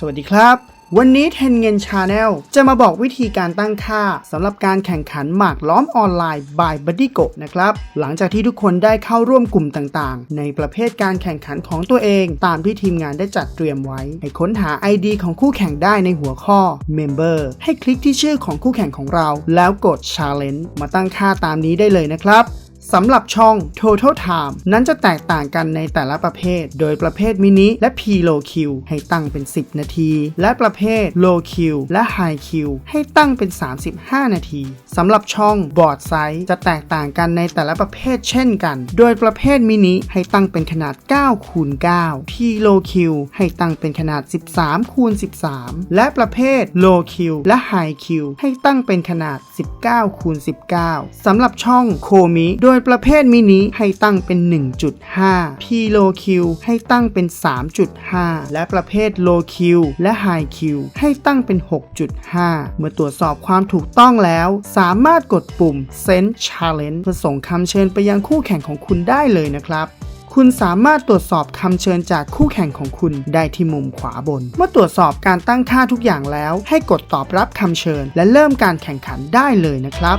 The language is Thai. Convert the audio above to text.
สวัสดีครับ วันนี้เทนเงินชาแนลจะมาบอกวิธีการตั้งค่าสำหรับการแข่งขันหมากล้อมออนไลน์ by b u d d y g o นะครับ หลังจากที่ทุกคนได้เข้าร่วมกลุ่มต่างๆ ในประเภทการแข่งขันของตัวเอง ตามที่ทีมงานได้จัดเตรียมไว้ ให้ค้นหา ID ของคู่แข่งได้ในหัวข้อ Member ให้คลิกที่ชื่อของคู่แข่งของเรา แล้วกด Challenge มาตั้งค่าตามนี้ได้เลยนะครับ สำหรับช่อง Total Time นั้นจะแตกต่างกันในแต่ละประเภท โดยประเภทมินิและ P Low Q ให้ตั้งเป็น 10 นาที และประเภท Low Q และ High Q ให้ตั้งเป็น 35 นาทีสำหรับช่อง Board Size จะแตกต่างกันในแต่ละประเภทเช่นกัน โดยประเภทมินิให้ตั้งเป็นขนาด 9 คูณ 9 P Low Q ให้ตั้งเป็นขนาด 13 คูณ 13 และประเภท Low Q และ High Q ให้ตั้งเป็นขนาด 19 คูณ 19สำหรับช่องโคมิโดยยประเภทมินิให้ตั้งเป็น 1.5 P Low Q ให้ตั้งเป็น 3.5 และประเภท Low Q และ High Q ให้ตั้งเป็น 6.5 เมื่อตรวจสอบความถูกต้องแล้ว สามารถกดปุ่ม Send Challenge เพื่อส่งคำเชิญไปยังคู่แข่งของคุณได้เลยนะครับคุณสามารถตรวจสอบคำเชิญจากคู่แข่งของคุณได้ที่มุมขวาบน เมื่อตรวจสอบการตั้งค่าทุกอย่างแล้ว ให้กดตอบรับคำเชิญ และเริ่มการแข่งขันได้เลยนะครับ